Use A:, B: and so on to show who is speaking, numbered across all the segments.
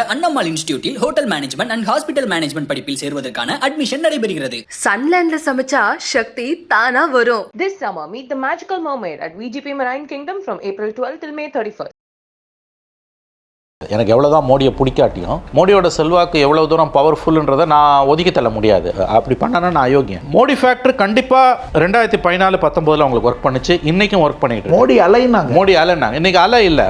A: Annammal இன்ஸ்டிடியூட்டில் hotel management and hospital management படிப்பில் சேர்வதற்கான admission நடைபெறுகிறது.
B: சன்லேண்ட்ல சமைச்சா சக்தி தானா வரும்.
C: This summer, meet the magical mermaid at VGP Marine Kingdom from April 12 till May 31st.
D: எனக்கு எவ்வளோதான் மோடியை பிடிக்காட்டியும் மோடியோட செல்வாக்கு எவ்வளோ தூரம் பவர்ஃபுல்ன்றதை நான் ஒதுக்கி தள்ள முடியாது. அப்படி பண்ணனா நான் அயோக்கியம் மோடி ஃபேக்டர் கண்டிப்பாக ரெண்டாயிரத்தி பதினாலு பத்தொம்போதில் அவங்களுக்கு ஒர்க் பண்ணுச்சு. இன்றைக்கும் ஒர்க் பண்ணிட்டு.
E: மோடி அலைனாங்க.
D: மோடி அலைனாங்க. இன்றைக்கி அலை இல்லை.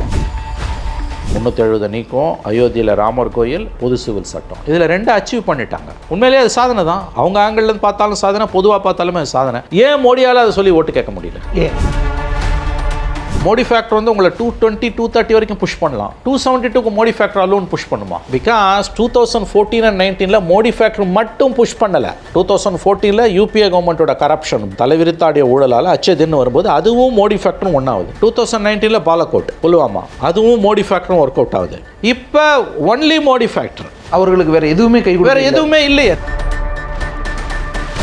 D: முந்நூற்றி எழுபது நீக்கம். அயோத்தியில் ராமர் கோயில் பொது சிவில் சட்டம். இதில் ரெண்டு அச்சீவ் பண்ணிட்டாங்க. உண்மையிலேயே அது சாதனை தான். அவங்க ஆங்கிள்லேருந்து பார்த்தாலும் சாதனை பொதுவாக பார்த்தாலுமே சாதனை. ஏன் மோடியால் அதை சொல்லி ஓட்டு கேட்க முடியல?
E: ஏன்?
D: மோடி ஃபேக்டர் வந்து உங்களை டூ டுவெண்ட்டி டூ தேர்ட்டி வரைக்கும் புஷ் பண்ணலாம். டூ செவன்ட்டி டூக்கு மோடி ஃபேக்டர் அலோன் புஷ் பண்ணுமா? Because two thousand fourteen and நைன்டீனில் மோடி ஃபேக்டர் மட்டும் புஷ் பண்ணலை. டூ தௌசண்ட் ஃபோர்டீனில் யூபிஏ கவர்மெண்ட்டோட கரப்ஷன் தலைவிரித்தாடிய ஊழலால் அச்சதுன்னு வரும்போது அதுவும் மோடி ஃபேக்டரும் ஒன்றாகுது டூ தௌசண்ட் நைன்டீனில் பாலக்கோட் புல்வாமா அதுவும் மோடி ஃபேக்டரும் ஒர்க் அவுட் ஆகுது. இப்போ ஒன்லி மோடி ஃபேக்டர்
E: அவர்களுக்கு வேற எதுவுமே கை
D: வேற. எதுவுமே இல்லையே.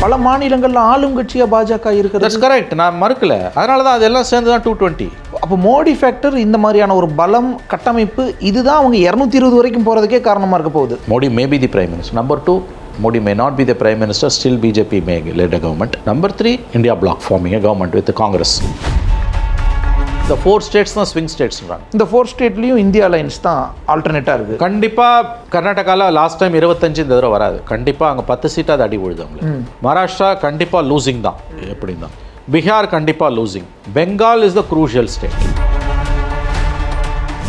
E: பல மாநிலங்கள்ல ஆளும் கட்சியா பாஜக இருக்குது
D: கரெக்ட் நான் மறுக்கல. அதனால தான் அதெல்லாம் சேர்ந்து தான் டூ டுவெண்ட்டி
E: அப்போ மோடி ஃபேக்டர் இந்த மாதிரியான ஒரு பலம் கட்டமைப்பு இதுதான் அவங்க இரநூத்தி இருபது வரைக்கும் போறதுக்கே காரணமா இருக்க போகுது.
D: Modi may be the prime minister. Number two, Modi may not be the prime minister, still BJP may lead a government. Number three, India bloc forming a government with the Congress. இந்த four states தான் swing ஸ்டேட்ஸ்ன்றாங்க
E: இந்த four ஸ்டேட்லயும் India alliance தான் ஆல்டர்னேட்டா இருக்கு.
D: கண்டிப்பாக கர்நாடகாவில் last time இருபத்தஞ்சு இந்த தடவை வராது. கண்டிப்பாக அங்கே பத்து சீட்டாக அடி விழுது அவங்களுக்கு. மகாராஷ்டிரா கண்டிப்பாக லூசிங் தான். எப்படி தான் பீகார் கண்டிப்பாக losing Bengal is the crucial state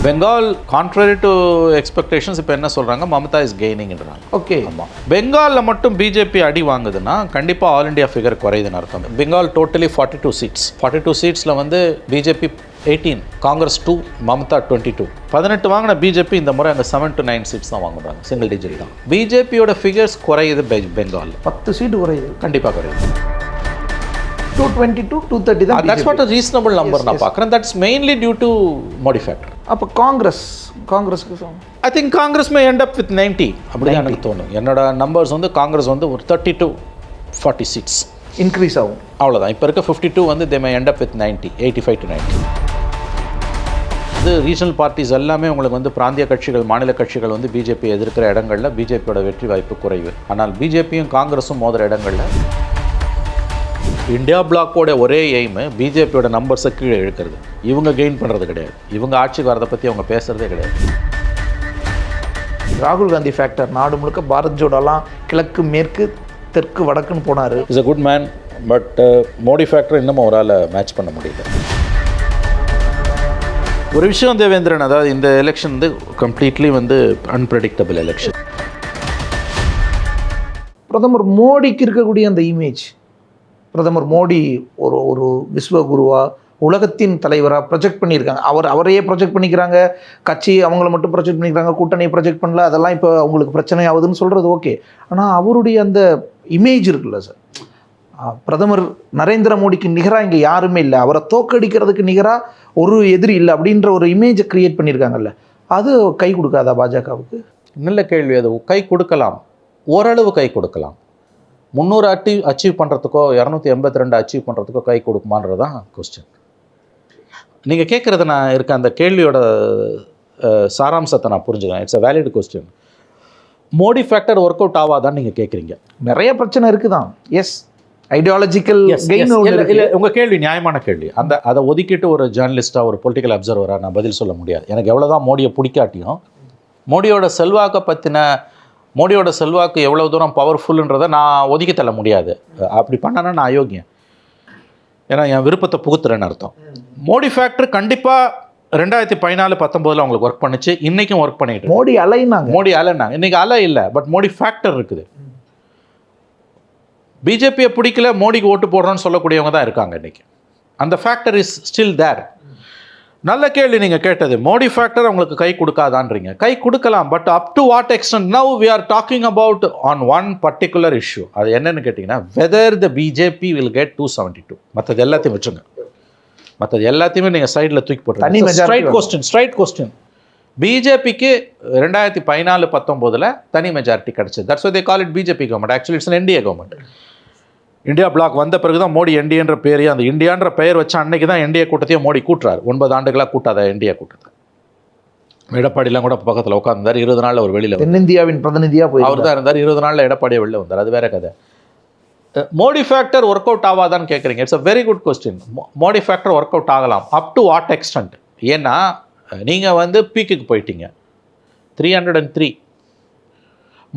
D: Bengal contrary to expectations இப்போ என்ன சொல்கிறாங்க மமதா இஸ் கெய்னிங்ன்றாங்க
E: ஓகே
D: ஆமாம் பெங்காலில் மட்டும் பிஜேபி அடி வாங்குதுன்னா கண்டிப்பாக ஆல் இண்டியா ஃபிகர் குறையுதுன்னு அர்த்தம். Bengal totally forty two seats forty two சீட்ஸில் வந்து BJP eighteen Congress two Mamata twenty two பதினெட்டு வாங்கின பிஜேபி இந்த முறை அங்கே செவன் டு நைன் சீட்ஸ் தான் வாங்குறாங்க. சிங்கிள் டிஜிட் தான். பிஜேபியோட ஃபிகர்ஸ் குறையுது பெங்கால்
E: பத்து சீட்டு குறையுது.
D: கண்டிப்பாக குறையுது.
E: Two twenty two two thirty தான்
D: தட்ஸ் வாட் ரீசனபிள் நம்பர் நான் பார்க்குறேன் that's mainly due to Modi factor
E: அப்போ காங்கிரஸ் காங்கிரஸ்க்கு.
D: I think Congress may end up with ninety அப்படி தான் எனக்கு தோணும். என்னோட நம்பர்ஸ் வந்து காங்கிரஸ் வந்து ஒரு thirty to forty seats
E: increase ஆகும்.
D: அவ்வளோதான் இப்போ இருக்க ஃபிஃப்டி டூ வந்து they may end up with ninety eighty five to ninety இது ரீஜனல் பார்ட்டிஸ் எல்லாமே உங்களுக்கு வந்து பிராந்திய கட்சிகள் மாநில கட்சிகள் வந்து பிஜேபி எதிர்க்கிற இடங்களில் பிஜேபியோட வெற்றி வாய்ப்பு குறைவு. ஆனால் பிஜேபியும் காங்கிரஸும் மோதுற இடங்களில் இந்தியா பிளாக்கோட ஒரே எய்மு பிஜேபியோட நம்பர்ஸை கீழே இழுக்கிறது. இவங்க கெயின் பண்ணுறது கிடையாது. இவங்க ஆட்சிக்கு வரதை பற்றி அவங்க பேசுகிறதே கிடையாது.
E: ராகுல் காந்தி ஃபேக்டர் நாடு முழுக்க பாரத் ஜோடாலாம் கிழக்கு மேற்கு தெற்கு வடக்குன்னு போனாரு.
D: Is a good man but Modi factor இன்னமும் அவரால் மேட்ச் பண்ண முடியல. ஒரு விஷயம் தேவேந்திரன் அதாவது இந்த எலெக்ஷன் வந்து கம்ப்ளீட்லி வந்து அன்பிரடிக்டபிள் எலெக்ஷன்
E: பிரதமர் மோடிக்கு இருக்கக்கூடிய அந்த இமேஜ் பிரதமர் மோடி ஒரு ஒரு விஸ்வகுருவாக உலகத்தின் தலைவராக ப்ரொஜெக்ட் பண்ணியிருக்காங்க. அவர் அவரையே ப்ரொஜெக்ட் பண்ணிக்கிறாங்க. கட்சி அவங்கள மட்டும் ப்ரொஜெக்ட் பண்ணிக்கிறாங்க. கூட்டணியை ப்ரொஜெக்ட் பண்ணல. அதெல்லாம் இப்போ அவங்களுக்கு பிரச்சனை ஆகுதுன்னு சொல்கிறது ஓகே. ஆனால் அவருடைய அந்த இமேஜ் இருக்குல்ல சார் பிரதமர் நரேந்திர மோடிக்கு நிகராக இங்கே யாருமே இல்லை. அவரை தோக்கடிக்கிறதுக்கு நிகராக ஒரு எதிரி இல்லை அப்படின்ற ஒரு இமேஜை கிரியேட் பண்ணியிருக்காங்கல்ல. அது கை கொடுக்காதா பாஜகவுக்கு?
D: நல்ல கேள்வி அது. கை கொடுக்கலாம். ஓரளவு கை கொடுக்கலாம். முந்நூறு அட்டி அச்சீவ் பண்ணுறதுக்கோ இரநூத்தி எண்பத்தி ரெண்டு அச்சீவ் பண்ணுறதுக்கோ கை கொடுக்குமான்றது தான் கொஸ்டின் நீங்கள் கேட்குறது நான் இருக்க அந்த கேள்வியோட சாராம்சத்தை நான் புரிஞ்சுக்கிறேன். It's a valid question Modi factor work out ஆகாதான்னு நீங்கள் கேட்குறீங்க
E: நிறைய பிரச்சனை இருக்குதான். எஸ் ஐடியாலஜிக்கல் கெயின்
D: இல்லை உங்கள் கேள்வி நியாயமான கேள்வி. அந்த அதை ஒதுக்கிட்டு ஒரு ஜேர்னலிஸ்ட்டாக ஒரு பொலிட்டிக்கல் அப்சர்வராக நான் பதில் சொல்ல முடியாது. எனக்கு எவ்வளோதான் மோடியை பிடிக்காட்டியும் மோடியோட செல்வாக்கை பற்றின மோடியோட செல்வாக்கு எவ்வளோ தூரம் பவர்ஃபுல்ன்றதை நான் ஒதுக்கி தள்ள முடியாது. அப்படி பண்ணனா நான் அயோக்கியம் ஏன்னா என் விருப்பத்தை புகுத்துறேன்னு அர்த்தம். மோடி ஃபேக்டர் கண்டிப்பாக ரெண்டாயிரத்தி பதினாலு பத்தொம்போதில் அவங்களுக்கு ஒர்க் பண்ணுச்சு. இன்றைக்கும் ஒர்க் பண்ணிட்டு.
E: மோடி அலைனாங்க.
D: மோடி அலைனாங்க. இன்னைக்கு அலை இல்லை பட் மோடி ஃபேக்டர் இருக்குது. பிஜேபியை பிடிக்கல மோடிக்கு ஓட்டு போடுறோன்னு சொல்லக்கூடியவங்க தான் இருக்காங்க இன்னைக்கு. அந்த ஃபேக்டர் இஸ் ஸ்டில் தேர் நல்ல கேள்வி நீங்கள் கேட்டது. மோடி ஃபேக்டர் அவங்களுக்கு கை கொடுக்காதான்றீங்க. கை கொடுக்கலாம் but up to what extent now we are talking about on one particular issue அது என்னன்னு கேட்டிங்கன்னா whether the BJP will get two seventy two மற்றது எல்லாத்தையும் வச்சுங்க. மற்றது எல்லாத்தையுமே நீங்கள் சைடில் தூக்கி
E: majority
D: straight. Question straight question பிஜேபிக்கு ரெண்டாயிரத்தி பதினாலு பத்தொம்போதில் தனி மெஜாரிட்டி கிடச்சிது. That's they call it BJP government actually it's NDA government India bloc வந்த பிறகு தான் மோடி என்டிஏன்ற பேரே அந்த இந்தியான்ற பெயர் வச்ச அன்னைக்கு தான் என்டிஏ கூட்டத்தையும் மோடி கூட்டுறாரு. ஒன்பது ஆண்டுகளாக கூட்டாத என்டிஏ கூட்டத்தை. எடப்பாடிலாம் கூட பக்கத்தில் உட்காந்துருந்தார் இருபது நாளில் ஒரு வெளியில்
E: தென்னிந்தியாவின் பிரதிநிதியா போய்
D: அவர் தான் இருந்தார். இருபது நாளில் எடப்பாடியை வெளில வந்தார். அது வேற கதை. மோடி ஃபேக்டர் ஒர்க் அவுட் ஆகாதான்னு கேட்குறீங்க it's a very good question Modi factor work out ஆகலாம். அப் டு வாட் எக்ஸ்டென்ட் ஏன்னா நீங்கள் வந்து பீக்குக்கு போயிட்டீங்க. Three hundred and three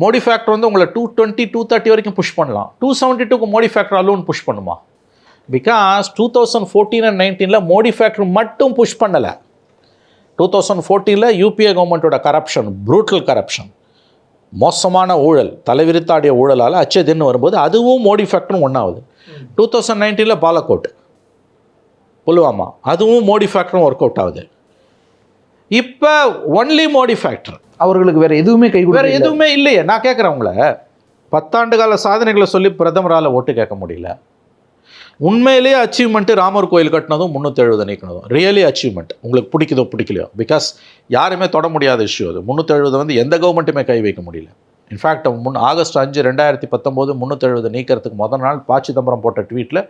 D: Modi factor வந்து உங்களை டூ டுவெண்ட்டி டூ தேர்ட்டி வரைக்கும் புஷ் பண்ணலாம். டூ செவன்ட்டி டூக்கு மோடி ஃபேக்டர் அலோன் புஷ் பண்ணுமா? Because two thousand fourteen and நைன்டீனில் மோடி ஃபேக்டர் மட்டும் புஷ் பண்ணலை. டூ தௌசண்ட் ஃபோர்டீனில் யூபிஏ கவர்மெண்ட்டோட கரப்ஷன் ப்ரூட்டல் கரப்ஷன் மோசமான ஊழல் தலைவிரித்தாடிய ஊழலால் அச்சதின்னு வரும்போது அதுவும் மோடி ஃபேக்டரும் ஒன்றாவது டூ தௌசண்ட் நைன்டீனில் பாலக்கோட் புல்வாமா அதுவும் மோடி ஃபேக்டரும் ஒர்க் அவுட் ஆகுது. இப்போ ஒன்லி மோடி ஃபேக்டர்
E: அவர்களுக்கு வேற எதுவுமே கை
D: வேற எதுவுமே இல்லையே. நான் கேட்குறேன் உங்களை. பத்தாண்டு கால சாதனைகளை சொல்லி பிரதமரால் ஓட்டு கேட்க முடியல. உண்மையிலேயே அச்சீவ்மெண்ட்டு ராமர் கோயில் கட்டினதும் முந்நூற்றி எழுபது நீக்கினதும். ரியலி அச்சீவ்மெண்ட் உங்களுக்கு பிடிக்குதோ பிடிக்கலையோ? பிகாஸ் யாருமே தொட முடியாத இஷ்யூ அது. முந்நூற்றி எழுபது வந்து எந்த கவர்மெண்ட்டுமே கை வைக்க முடியல. இன்ஃபேக்ட் முன் ஆகஸ்ட் அஞ்சு ரெண்டாயிரத்தி பத்தொம்போது முந்நூற்றி எழுபது நீக்கிறதுக்கு முதல் நாள் ப சிதம்பரம் போட்ட ட்வீட்டில்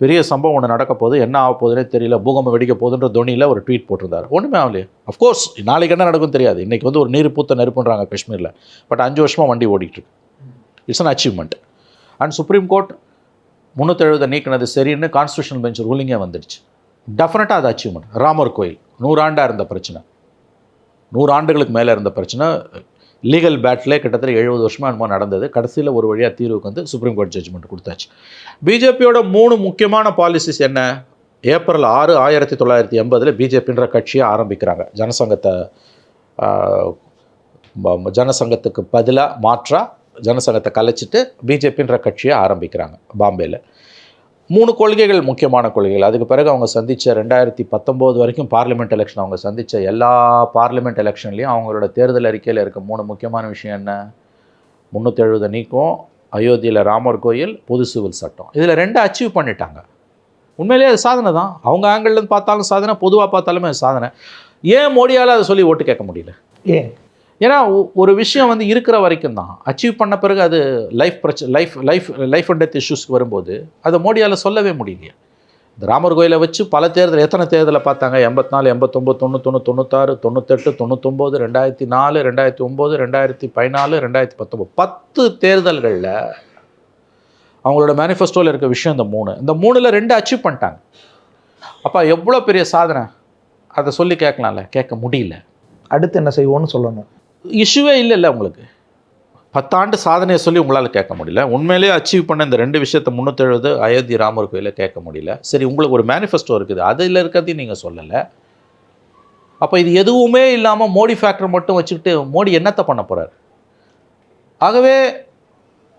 D: பெரிய சம்பவம் ஒன்று நடக்க போகுது. என்ன ஆக போகுதுன்னே தெரியல. பூகம்பம் வெடிக்க போகுதுன்ற தொனியில் ஒரு ட்வீட் போட்டிருந்தார். ஒன்றுமே ஆகலையே. அஃப்கோர்ஸ் நாளைக்கு என்ன நடக்கும் தெரியாது. இன்றைக்கி வந்து ஒரு நீர் பூத்த நெருப்புன்றாங்க காஷ்மீரில். பட் அஞ்சு வருஷமாக வண்டி ஓடிட்டுருக்கு it's an achievement and supreme court முந்நூற்றெழுபதை நீக்கினது சரின்னு கான்ஸ்டியூஷனல் பெஞ்ச் ரூலிங்கே வந்துடுச்சு. டெஃபினட்டாக அது அச்சீவ்மெண்ட் ராமர் கோயில். நூறாண்டாக இருந்த பிரச்சனை. நூறு ஆண்டுகளுக்கு மேலே இருந்த பிரச்சனை. லீகல் பேட்டில் கிட்டத்தட்ட எழுபது வருஷமாக என்னமோ நடந்தது. கடைசியில் ஒரு வழியாக தீர்வுக்கு வந்து சுப்ரீம் கோர்ட் ஜட்ஜ்மெண்ட் கொடுத்தாச்சு. பிஜேபியோட மூணு முக்கியமான பாலிசிஸ் என்ன? ஏப்ரல் ஆறு ஆயிரத்தி தொள்ளாயிரத்தி எண்பதில் பிஜேபின்ற கட்சியை ஆரம்பிக்கிறாங்க. ஜனசங்கத்தை ஜனசங்கத்துக்கு பதிலாக மாற்றாக ஜனசங்கத்தை கலைச்சிட்டு பிஜேபின்ற கட்சியை ஆரம்பிக்கிறாங்க பாம்பேயில் மூணு கொள்கைகள் முக்கியமான கொள்கைகள். அதுக்கு பிறகு அவங்க சந்தித்த ரெண்டாயிரத்தி பத்தொம்போது வரைக்கும் பார்லிமெண்ட் எலெக்ஷன் அவங்க சந்தித்த எல்லா பார்லிமெண்ட் எலெக்ஷன்லேயும் அவங்களோட தேர்தல் அறிக்கையில் இருக்க மூணு முக்கியமான விஷயம் என்ன? முந்நூற்றி எழுபது நீக்கம் அயோத்தியில் ராமர் கோயில் பொது சிவில் சட்டம். இதில் ரெண்டு அச்சீவ் பண்ணிட்டாங்க. உண்மையிலேயே அது சாதனை தான். அவங்க ஆங்கிள்லேருந்து பார்த்தாலும் சாதனை பொதுவாக பார்த்தாலுமே அது சாதனை. ஏன் மோடியால் அதை சொல்லி ஓட்டு கேட்க முடியல?
E: ஏன்?
D: ஏன்னா ஒரு விஷயம் வந்து இருக்கிற வரைக்கும் தான். அச்சீவ் பண்ண பிறகு அது லைஃப் பிரச்சனை life life life and death இஷ்யூஸ்க்கு வரும்போது அதை மோடியால் சொல்லவே முடியலையே. இந்த ராமர் கோயிலை வச்சு பல தேர்தல் எத்தனை தேர்தலை பார்த்தாங்க? எண்பத்தி நாலு எண்பத்தொம்பது தொண்ணூத்தொன்று தொண்ணூத்தாறு தொண்ணூத்தெட்டு தொண்ணூத்தொம்பது ரெண்டாயிரத்தி நாலு ரெண்டாயிரத்தி ஒம்பது ரெண்டாயிரத்தி பதினாலு ரெண்டாயிரத்தி பத்தொம்பது பத்து தேர்தல்களில் அவங்களோட மேனிஃபெஸ்டோவில் இருக்க விஷயம் இந்த மூணு. இந்த மூணில் ரெண்டு அச்சீவ் பண்ணிட்டாங்க. அப்போ எவ்வளோ பெரிய சாதனை? அதை சொல்லி கேட்கலாம்ல. கேட்க முடியல.
E: அடுத்து என்ன செய்வோன்னு சொல்லணும்.
D: இஷ்யூவே இல்லைல்ல உங்களுக்கு. பத்தாண்டு சாதனையை சொல்லி உங்களால் கேட்க முடியல. உண்மையிலேயே அச்சீவ் பண்ண இந்த ரெண்டு விஷயத்தை முந்நூற்றெழுபது அயோத்தி ராமர் கோயிலை கேட்க முடியல. சரி உங்களுக்கு ஒரு மேனிஃபெஸ்டோ இருக்குது. அதில் இருக்கிறதையும் நீங்கள் சொல்லலை. அப்போ இது எதுவுமே இல்லாமல் மோடி ஃபேக்டர் மட்டும் வச்சுக்கிட்டு மோடி என்னத்தை பண்ண போகிறார் ஆகவே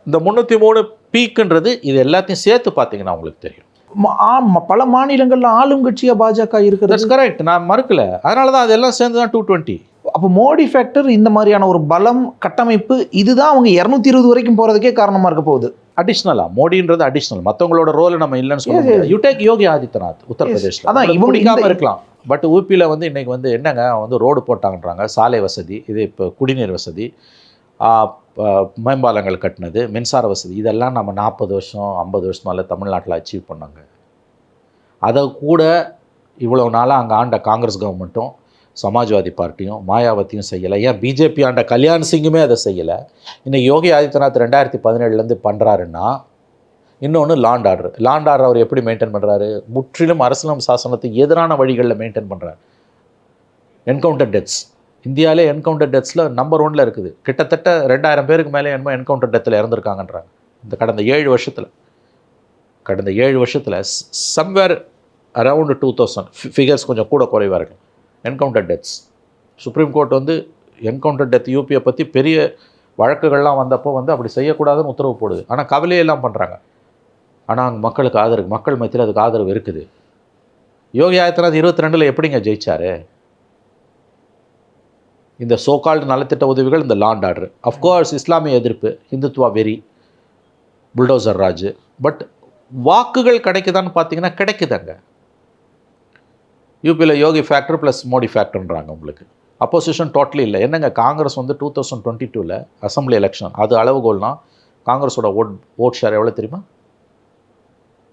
D: இந்த முந்நூற்றி மூணு பீக்குன்றது இது எல்லாத்தையும் சேர்த்து பார்த்தீங்கன்னா உங்களுக்கு தெரியும்.
E: ம- ஆமா பல மாநிலங்கள்ல ஆளும் கட்சியா பாஜக இருக்கிறது.
D: கரெக்ட் நான் மறுக்கல. அதனால தான் அதெல்லாம் சேர்ந்து தான் டூ டுவெண்ட்டி
E: அப்போ மோடி ஃபேக்டர் இந்த மாதிரியான ஒரு பலம் கட்டமைப்பு இதுதான் அவங்க இரநூத்தி இருபது வரைக்கும் போறதுக்கே காரணமா இருக்க போகுது.
D: அடிஷ்னலா மோடின்றது அடிஷ்னல் மற்றவங்களோட ரோல் நம்ம இல்லைன்னு சொல்ல யூ டேக் யோகி ஆதித்யநாத் உத்தரப்பிரதேஷ்ல.
E: அதான் இவங்க
D: இருக்கலாம். பட் ஊபியில் வந்து இன்னைக்கு வந்து என்னங்க? வந்து ரோடு போட்டாங்கன்றாங்க. சாலை வசதி இது இப்போ குடிநீர் வசதி மேம்பாலங்கள் கட்டினது மின்சார வசதி. இதெல்லாம் நம்ம நாற்பது வருஷம் ஐம்பது வருஷம் மேலே தமிழ்நாட்டில் அச்சீவ் பண்ணாங்க. அதை கூட இவ்வளோ நாளாக அங்கே ஆண்ட காங்கிரஸ் கவர்மெண்ட்டும் சமாஜ்வாதி பார்ட்டியும் மாயாவதியும் செய்யலை. ஏன்? பிஜேபி ஆண்ட கல்யாண் சிங்குமே அதை செய்யலை. இன்னைக்கு யோகி ஆதித்யநாத் ரெண்டாயிரத்தி பதினேழுலேருந்து பண்ணுறாருன்னா இன்னொன்று law and order law and order அவர் எப்படி மெயின்டைன் பண்ணுறாரு முற்றிலும் அரசியலம் சாசனத்துக்கு எதிரான வழிகளில் மெயின்டைன் பண்ணுறாரு என்கவுண்டர் டெத்ஸ் இந்தியாவிலே என்கவுண்டர் டெத்ஸில் நம்பர் ஒன்ல இருக்குது. கிட்டத்தட்ட ரெண்டாயிரம் பேருக்கு மேலே என்னமோ என்கவுண்டர் டெத்தில் இறந்துருக்காங்கன்றாங்க. இந்த கடந்த ஏழு வருஷத்தில். கடந்த ஏழு வருஷத்தில் somewhere around two thousand figures கொஞ்சம் கூட குறைவாக இருக்கும் என்கவுண்டர் டெத்ஸ் சுப்ரீம் கோர்ட் வந்து என்கவுண்டர் டெத் யூபியை பற்றி பெரிய வழக்குகள்லாம் வந்தப்போ வந்து அப்படி செய்யக்கூடாதுன்னு உத்தரவு போடுது. ஆனால் கவலையெல்லாம் பண்ணுறாங்க ஆனால் அங்கே மக்களுக்கு ஆதரவு மக்கள் மத்தியில் அதுக்கு ஆதரவு இருக்குது. யோகி ஆதித்யநாத் இருபத்தி ரெண்டில் எப்படிங்க ஜெயிச்சாரு? இந்த சோகால்டு நலத்திட்ட உதவிகள் இந்த லாண்ட் ஆர்டர் அஃப்கோர்ஸ் இஸ்லாமிய எதிர்ப்பு இந்துத்துவா வெறி புல்டோசர் ராஜ். பட் வாக்குகள் கிடைக்குதான்னு பார்த்தீங்கன்னா கிடைக்குதாங்க. யூபியில் யோகி ஃபேக்டர் ப்ளஸ் மோடி ஃபேக்டர்ன்றாங்க உங்களுக்கு. அப்போசிஷன் டோட்டலி இல்லை. என்னங்க காங்கிரஸ் வந்து டூ தௌசண்ட் டுவெண்ட்டி டூவில் அசம்பிளி எலெக்ஷன் அது அளவுகோல்னா காங்கிரஸோட ஓட் ஓட் ஷேர் எவ்வளோ தெரியுமா?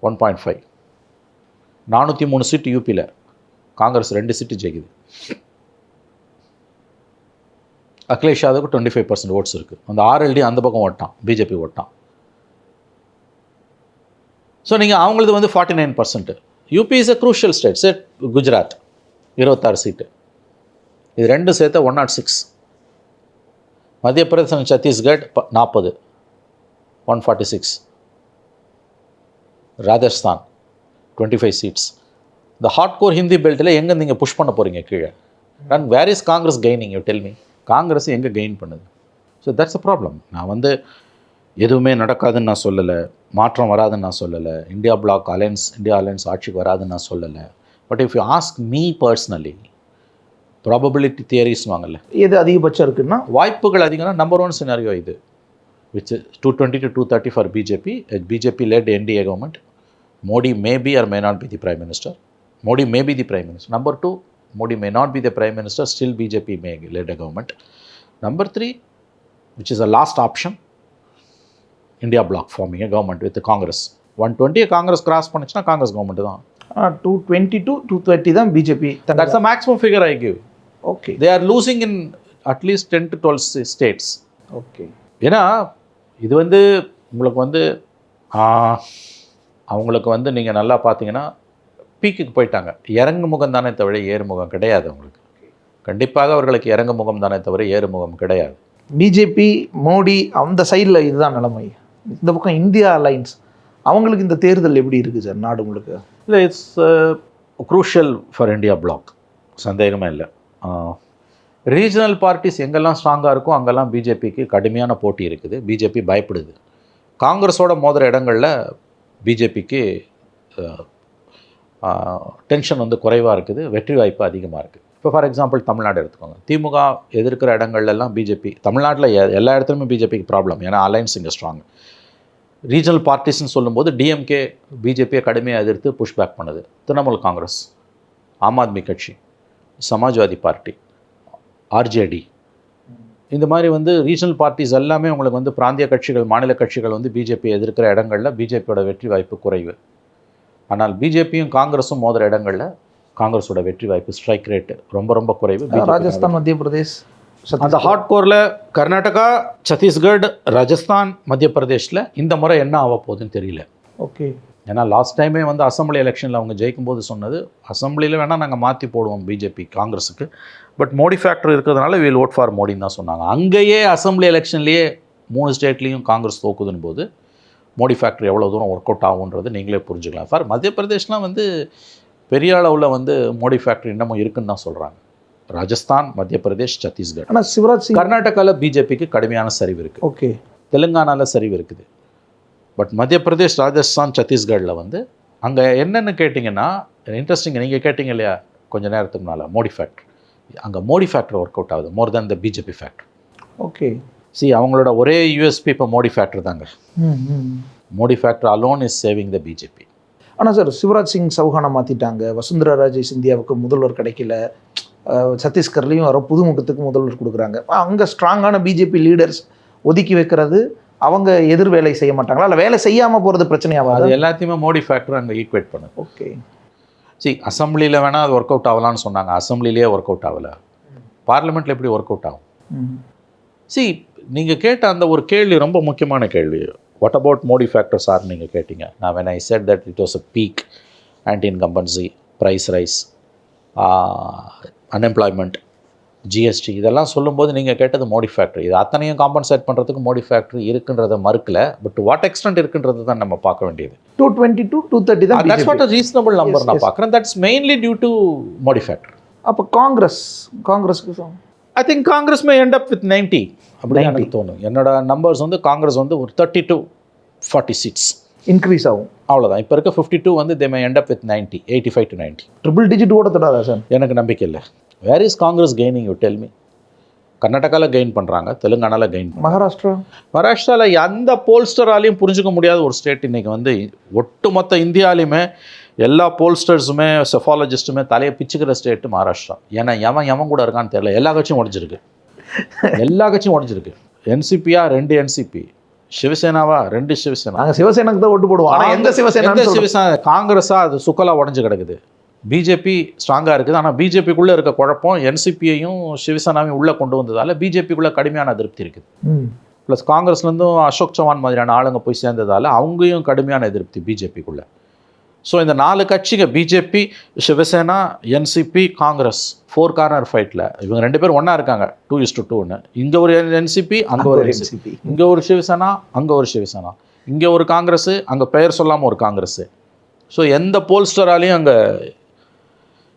D: ஒன் பாயிண்ட் ஃபைவ் நானூற்றி மூணு சீட்டு யூபியில் காங்கிரஸ் ரெண்டு சீட்டு ஜெயிக்குது. அகிலேஷ் யாதவுக்கு டுவெண்ட்டி ஃபைவ் பர்சன்ட் ஓட்ஸ் இருக்குது அந்த ஆர்எல்டி அந்த பக்கம் ஓட்டான். பிஜேபி ஓட்டான். ஸோ நீங்கள் அவங்களது வந்து forty nine percent UP is a crucial state said Gujarat இருபத்தாறு சீட்டு இது ரெண்டும் சேர்த்து ஒன் நாட் சிக்ஸ் மத்திய பிரதேசம் சத்தீஸ்கட் நாற்பது one forty six Rajasthan twenty five seats இந்த ஹார்ட் கோர் ஹிந்தி பெல்ட்டில் எங்கே நீங்கள் புஷ் பண்ண போகிறீங்க கீழே? And where is Congress gaining you tell me Congress எங்கே கெயின் பண்ணுது? ஸோ தட்ஸ் அ ப்ராப்ளம் நான் வந்து எதுவுமே நடக்காதுன்னு நான் சொல்லலை. மாற்றம் வராதுன்னு நான் சொல்லலை. India bloc alliance India alliance ஆட்சிக்கு வராதுன்னு நான் சொல்லலை. But if you ask me personally probability தியரிஸ்வாங்கல்ல
E: எது அதிகபட்சம் இருக்குன்னா
D: வாய்ப்புகள் அதிகம்னா நம்பர் ஒன் சினாரியோ இது. Which two twenty to two thirty for BJP BJP led NDA government Modi may be or may not be the prime minister Modi may be the prime minister number two Modi may not be the prime minister still BJP may led a government number three which is a last option India bloc forming government with Congress one டுவெண்ட்டியை Congress cross பண்ணுச்சுன்னா Congress government தான்.
E: Two twenty to two thirty தான் BJP
D: that's a maximum figure I give
E: okay
D: they are losing in at least ten to twelve states
E: okay
D: ஏன்னா இது வந்து உங்களுக்கு வந்து அவங்களுக்கு வந்து நீங்கள் நல்லா பார்த்தீங்கன்னா பீக்குக்கு போயிட்டாங்க. இறங்கு முகம் தானே தவிர ஏறு முகம் கிடையாது அவங்களுக்கு. கண்டிப்பாக அவர்களுக்கு இறங்கு முகம் தானே தவிர ஏறு முகம் கிடையாது
E: பிஜேபி மோடி அந்த சைடில் இதுதான் நிலைமை. இந்த பக்கம் இந்தியா அலைன்ஸ் அவங்களுக்கு இந்த தேர்தல் எப்படி இருக்குது சார் நாடு முழுக்க?
D: இல்லை it's crucial for India bloc சந்தேகமே இல்லை. ரீஜனல் பார்ட்டிஸ் எங்கெல்லாம் ஸ்ட்ராங்காக இருக்கோ அங்கெல்லாம் பிஜேபிக்கு கடுமையான போட்டி இருக்குது. பிஜேபி பயப்படுது. காங்கிரஸோட மோதுற இடங்களில் பிஜேபிக்கு டென்ஷன் வந்து குறைவாக இருக்குது. வெற்றி வாய்ப்பு அதிகமாக இருக்குது இப்போ ஃபார் எக்ஸாம்பிள் தமிழ்நாடு எடுத்துக்கோங்க. திமுக எதிர்க்கிற இடங்கள்லாம் பிஜேபி தமிழ்நாட்டில் எல்லா இடத்துலையுமே பிஜேபிக்கு ப்ராப்ளம் ஏன்னா அலைன்ஸ் இங்கே ஸ்ட்ராங் ரீஜனல் பார்ட்டிஸ்னு சொல்லும்போது டிஎம்கே பிஜேபியை கடுமையாக எதிர்த்து புஷ் பேக் பண்ணுது. திரிணாமுல் காங்கிரஸ் ஆம் ஆத்மி கட்சி சமாஜ்வாதி பார்ட்டி ஆர்ஜேடி இந்த மாதிரி வந்து ரீஜனல் பார்ட்டிஸ் எல்லாமே உங்களுக்கு வந்து பிராந்திய கட்சிகள் மாநில கட்சிகள் வந்து பிஜேபி எதிர்க்கிற இடங்களில் பிஜேபியோட வெற்றி வாய்ப்பு குறைவு. ஆனால் பிஜேபியும் காங்கிரஸும் மோதுற இடங்களில் காங்கிரஸோட வெற்றி வாய்ப்பு ஸ்ட்ரைக் ரேட் ரொம்ப ரொம்ப குறைவு.
E: ராஜஸ்தான் மத்திய பிரதேஷ்
D: அந்த ஹாட் கோரில் கர்நாடகா சத்தீஸ்கர் ராஜஸ்தான் மத்திய பிரதேஷில் இந்த முறை என்ன ஆக போகுதுன்னு தெரியல.
E: ஓகே.
D: ஏன்னா லாஸ்ட் டைமே வந்து அசம்பிளி எலெக்ஷனில் அவங்க ஜெயிக்கும் போது சொன்னது அசம்பிளியில் வேணால் நாங்கள் மாற்றி போடுவோம் பிஜேபி காங்கிரஸுக்கு. பட் மோடி ஃபேக்டர் இருக்கிறதுனால வில் ஓட் ஃபார் மோடின்னு தான் சொன்னாங்க. அங்கேயே அசம்பிளி எலெக்ஷன்லேயே மூணு ஸ்டேட்லேயும் காங்கிரஸ் தோக்குதுன்னு போது மோடி ஃபேக்டர் எவ்வளோ தூரம் ஒர்க் அவுட் ஆகுன்றது நீங்களே புரிஞ்சுக்கலாம். ஃபார் மத்திய பிரதேஷ்லாம் வந்து பெரிய அளவில் வந்து மோடி ஃபேக்டர் இன்னமும் இருக்குன்னு தான் சொல்கிறாங்க ராஜஸ்தான் மத்திய பிரதேஷ் சத்தீஸ்கர்.
E: ஆனால் சிவராஜ் சிங்
D: கர்நாடகாவில் பிஜேபிக்கு கடுமையான சரிவு இருக்குது.
E: ஓகே.
D: தெலுங்கானாவில் சரிவு இருக்குது. பட் மத்திய பிரதேஷ் ராஜஸ்தான் சத்தீஸ்கரில் வந்து அங்கே என்னென்னு கேட்டிங்கன்னா இன்ட்ரெஸ்டிங் நீங்கள் கேட்டிங்க இல்லையா கொஞ்ச நேரத்துக்கு முன்னால் மோடி ஃபேக்டர் அங்கே மோடி ஃபேக்டர் ஒர்க் அவுட் ஆகுது more then the BJP factor
E: okay.
D: See அவங்களோட ஒரே யூஎஸ்பி இப்போ மோடி ஃபேக்டர் தாங்க.
E: ம் ம்.
D: Modi factor alone is saving the BJP
E: ஆனால் சார் சிவராஜ் சிங் சௌஹானை மாற்றிட்டாங்க வசுந்தரா ராஜே சிந்தியாவுக்கு முதல்வர் கிடைக்கல. சத்தீஸ்கர்லேயும் வர புதுமுகத்துக்கு முதல்வர் கொடுக்குறாங்க. அங்கே ஸ்ட்ராங்கான பிஜேபி லீடர்ஸ் ஒதுக்கி வைக்கிறது அவங்க எதிர் வேலை செய்ய மாட்டாங்களா? இல்லை வேலை செய்யாமல் போகிறது பிரச்சனையாகாது
D: அது எல்லாத்தையுமே மோடி ஃபேக்டர் அங்கே ஈக்குவேட் பண்ணுது.
E: ஓகே.
D: சி அசம்பிளியில் வேணால் அது ஒர்க் அவுட் ஆகலாம்னு சொன்னாங்க. அசம்பிளிலேயே ஒர்க் அவுட் ஆகலை. பார்லிமெண்ட்டில் எப்படி ஒர்க் அவுட் ஆகும்? சி நீங்கள் கேட்ட அந்த ஒரு கேள்வி ரொம்ப முக்கியமான கேள்வி. What about Modi factor sir நீங்கள் கேட்டீங்க? நான் when I said that it was a peak anti incumbency price rise unemployment GST இதெல்லாம் சொல்லும்போது நீங்கள் கேட்டது மோடி ஃபேக்ட்ரி இது அத்தனையும் காம்பன்சேட் பண்ணுறதுக்கு மோடி ஃபேக்ட்ரி இருக்குன்றதை மறுக்கல. பட் வாட் எக்ஸ்டென்ட் இருக்குன்றது தான் நம்ம பார்க்க வேண்டியது.
E: Two twenty two two thirty தான்
D: தட்ஸ் வாட் ரீசனபிள் நம்பர் நான். பார்க்குறேன். That's mainly due to Modi factor
E: அப்போ காங்கிரஸ் காங்கிரஸ்க்கு
D: I think Congress may end up with ninety அப்படி எனக்கு தோணும். என்னோட நம்பர்ஸ் வந்து காங்கிரஸ் வந்து ஒரு thirty to forty seats
E: increase ஆகும்.
D: அவ்வளோதான் இப்போ இருக்க ஃபிஃப்டி டூ வந்து they may end up with ninety eighty five to ninety
E: triple digit ஓட தொடாதா சார்
D: எனக்கு நம்பிக்கை இல்லை. Where is Congress gaining you tell me கர்நாடகாவில் கெயின் பண்ணுறாங்க தெலுங்கானாவில் கெயின்
E: மகாராஷ்டிரா?
D: மகாராஷ்டிராவில் எந்த போல்ஸ்டராலையும் புரிஞ்சுக்க முடியாத ஒரு ஸ்டேட் இன்றைக்கி வந்து ஒட்டுமொத்த இந்தியாலையுமே எல்லா போல்ஸ்டர்ஸுமே செஃபாலஜிஸ்ட்டுமே தலையை பிச்சுக்கிற ஸ்டேட்டு மகாராஷ்டிரா. ஏன்னா எவன் எவன் கூட இருக்கான்னு தெரியல. எல்லா கட்சியும் உடஞ்சிருக்கு. எல்லா கட்சியும் உடஞ்சிருக்கு. என்சிபியா ரெண்டு என்சிபி சிவசேனாவா? ரெண்டு சிவசேனா.
E: நாங்கள் சிவசேனாக்கு தான் ஓட்டு போடுவோம். ஆனால் எந்த சிவசேனா
D: எந்த சிவசேனா? காங்கிரஸா அது சுக்கலா உடஞ்சு கிடக்குது. பிஜேபி ஸ்ட்ராங்காக இருக்குது. ஆனால் பிஜேபிக்குள்ளே இருக்க குழப்பம் என்சிபியையும் சிவசேனாவையும் உள்ளே கொண்டு வந்ததால் பிஜேபிக்குள்ளே கடுமையான அதிருப்தி இருக்குது. ப்ளஸ் காங்கிரஸ்லேருந்தும் அசோக் சவான் மாதிரியான ஆளுங்க போய் சேர்ந்ததால் அவங்களையும் கடுமையான எதிர்ப்பு பிஜேபிக்குள்ளே. ஸோ இந்த நாலு கட்சிங்க BJP Shiv Sena NCP Congress four corner ஃபைட்டில் இவங்க ரெண்டு பேரும் ஒன்றா இருக்காங்க. டூ இஸ் டு டூன்னு இங்கே ஒரு என்சிபி அங்கே ஒரு என்சிபி இங்கே ஒரு சிவசேனா அங்கே ஒரு சிவசேனா இங்கே ஒரு காங்கிரஸ் அங்கே பெயர் சொல்லாமல் ஒரு காங்கிரஸ் ஸோ எந்த போல்ஸ்டராலையும் அங்கே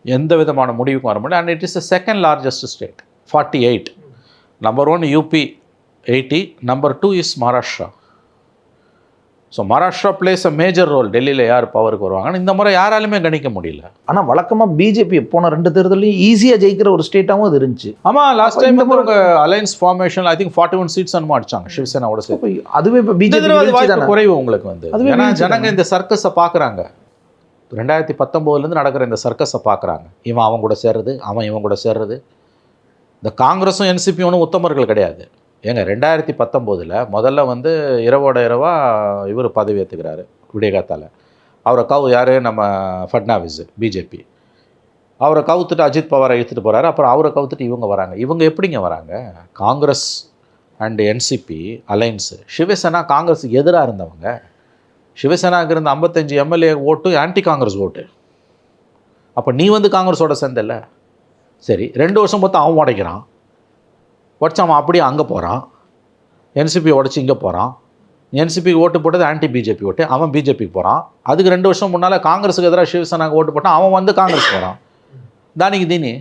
D: எந்த விதமான முடிவுக்கும் வர முடியாது and it is the second largest state forty eight number one UP eighty number two is Maharashtra so Maharashtra plays a major role டெல்லியில் யார் பவருக்கு வருவாங்கன்னு இந்த முறை யாராலுமே கணிக்க முடியல.
E: ஆனால் வழக்கமாக பிஜேபி போன ரெண்டு தேர்தலையும் ஈஸியாக ஜெயிக்கிற ஒரு ஸ்டேட்டாகவும் அது இருந்துச்சு.
D: ஆமாம் லாஸ்ட் டைம் வந்து உங்க alliance formation I think forty one seats அனுமா அடிச்சாங்க சிவசேனாவோட சேர்த்து.
E: அதுவே இப்போ பிஜேபி
D: குறைவு உங்களுக்கு வந்து.
E: அதுவே
D: ஏன்னா ஜனங்க இந்த சர்க்கஸை பார்க்குறாங்க ரெண்டாயிரத்தி பத்தொம்போதுலேருந்து நடக்கிற இந்த சர்க்கஸை பார்க்குறாங்க இவன் அவன் கூட சேர்றது அவன் இவன் கூட சேர்றது. இந்த காங்கிரஸும் என்சிபி ஒன்றும் உத்தமர்கள் கிடையாது. ஏங்க ரெண்டாயிரத்தி பத்தொம்போதில் முதல்ல வந்து இரவோட இரவாக இவர் பதவி ஏற்றுக்கிறாரு விடியகாத்தால் அவரை கவு யார்? நம்ம ஃபட்னாவிஸ் பிஜேபி. அவரை கவுத்துட்டு அஜித் பவாரை இழுத்துட்டு போகிறாரு அப்புறம் அவரை கவுத்துட்டு இவங்க வராங்க. இவங்க எப்படிங்க வராங்க? Congress and NCP alliance Shiv Sena காங்கிரஸுக்கு எதிராக இருந்தவங்க. சிவசேனாவுக்கு இருந்த ஐம்பத்தஞ்சு எம்எல்ஏ ஓட்டு ஆன்டி காங்கிரஸ் ஓட்டு. அப்போ நீ வந்து காங்கிரஸோட சேர்ந்தல சரி ரெண்டு வருஷம் மொத்தம் அவன் உடைக்கிறான். உடச்சு அவன் அப்படியே அங்கே போகிறான் என்சிபி உடச்சி இங்கே போகிறான் என்சிபிக்கு ஓட்டு போட்டது ஆன்டி பிஜேபி ஓட்டு. அவன் பிஜேபிக்கு போகிறான் அதுக்கு ரெண்டு வருஷம் முன்னால் காங்கிரஸுக்கு எதிராக சிவசேனாக்கு ஓட்டு போட்டான். அவன் வந்து காங்கிரஸ் போகிறான் தானிக்கு தீனி.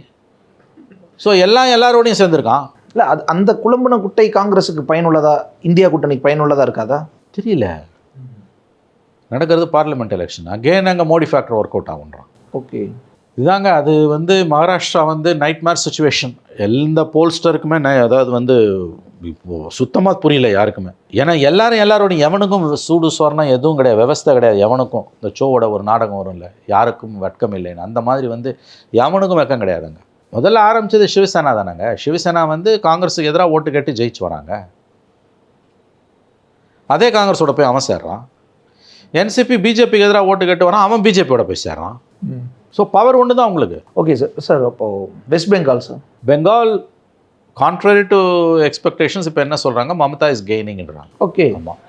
D: ஸோ எல்லாம் எல்லாரோடையும் சேர்ந்துருக்கான்
E: இல்லை அது அந்த குழம்பின குட்டை காங்கிரஸுக்கு பயனுள்ளதா? இந்தியா கூட்டணிக்கு பயனுள்ளதா இருக்காதா?
D: தெரியல. நடக்கிறது பார்லிமெண்ட் எலெக்ஷன் அகெயின் அங்கே மோடி ஃபேக்டர் ஒர்க் அவுட் ஆகுன்றான்.
E: ஓகே
D: இதாங்க அது வந்து மகாராஷ்டிரா வந்து நைட் மேர் சுச்சுவேஷன் எந்த போல்ஸ்டருக்குமே நான் அதாவது வந்து இப்போ சுத்தமாக புரியல யாருக்குமே. ஏன்னா எல்லாரும் எல்லாரோடையும் எவனுக்கும் சூடு சொர்ணம் எதுவும் கிடையாது விவஸ்தை கிடையாது எவனுக்கும். இந்த ஷோவோட ஒரு நாடகம் வரும்ல யாருக்கும் வெட்கம் இல்லைன்னு அந்த மாதிரி வந்து எவனுக்கும் வெட்கம் கிடையாதுங்க. முதல்ல ஆரம்பிச்சது சிவசேனா தானேங்க. சிவசேனா வந்து காங்கிரஸுக்கு எதிராக ஓட்டு கேட்டு ஜெயிச்சு வராங்க. அதே காங்கிரஸோட போய் அவன் சேர்றான். என்சிபி பிஜேபிக்கு எதிராக ஓட்டு கேட்டு வரான் அவன் பிஜேபியோட போய் சேர்றான். ஸோ பவர் ஒன்று தான் உங்களுக்கு?
E: ஓகே சார் சார் அப்போ west Bengal sir
D: Bengal contrary to expectations இப்போ என்ன சொல்கிறாங்க மமதா இஸ் கெய்னிங்ன்றாங்க
E: ஓகே
D: ஆமாம்